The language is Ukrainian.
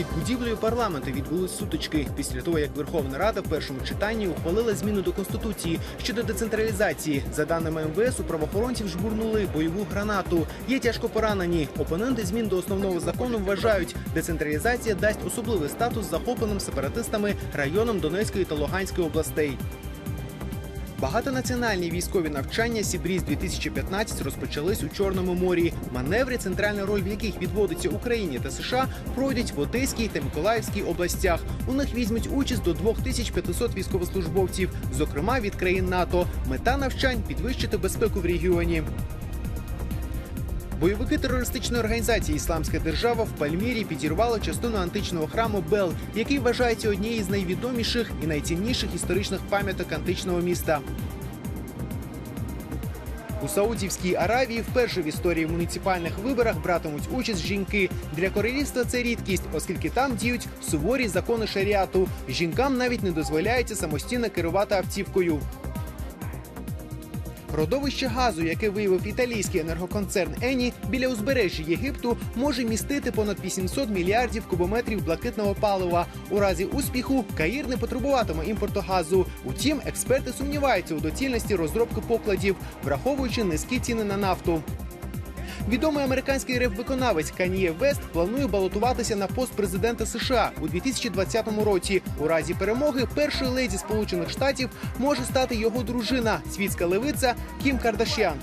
Під будівлею парламенту відбулись сутички після того, як Верховна Рада в першому читанні ухвалила зміну до конституції щодо децентралізації. За даними МВС, у правоохоронців жбурнули бойову гранату. Є тяжко поранені. Опоненти змін до основного закону вважають, децентралізація дасть особливий статус захопленим сепаратистами районам Донецької та Луганської областей. Багатонаціональні військові навчання Сібріз 2015 розпочались у Чорному морі. Маневри, центральна роль в яких відводиться Україні та США, пройдуть в Одеській та Миколаївській областях. У них візьмуть участь до 2500 військовослужбовців, зокрема від країн НАТО. Мета навчань підвищити безпеку в регіоні. Бойовики терористичної організації Ісламська держава в Пальмірі підірвали частину античного храму Бел, який вважається однією з найвідоміших і найцінніших історичних пам'яток античного міста. У Саудівській Аравії вперше в історії муніципальних виборах братимуть участь жінки. Для королівства це рідкість, оскільки там діють суворі закони шаріату. Жінкам навіть не дозволяється самостійно керувати автівкою. Родовище газу, яке виявив італійський енергоконцерн Ені біля узбережжя Єгипту, може містити понад 800 мільярдів кубометрів блакитного палива. У разі успіху Каїр не потребуватиме імпорту газу. Утім, експерти сумніваються у доцільності розробки покладів, враховуючи низькі ціни на нафту. Відомий американський реп-виконавець Каніє Вест планує балотуватися на пост президента США у 2020 році. У разі перемоги першої леді Сполучених Штатів може стати його дружина, світська левиця Кім Кардашян.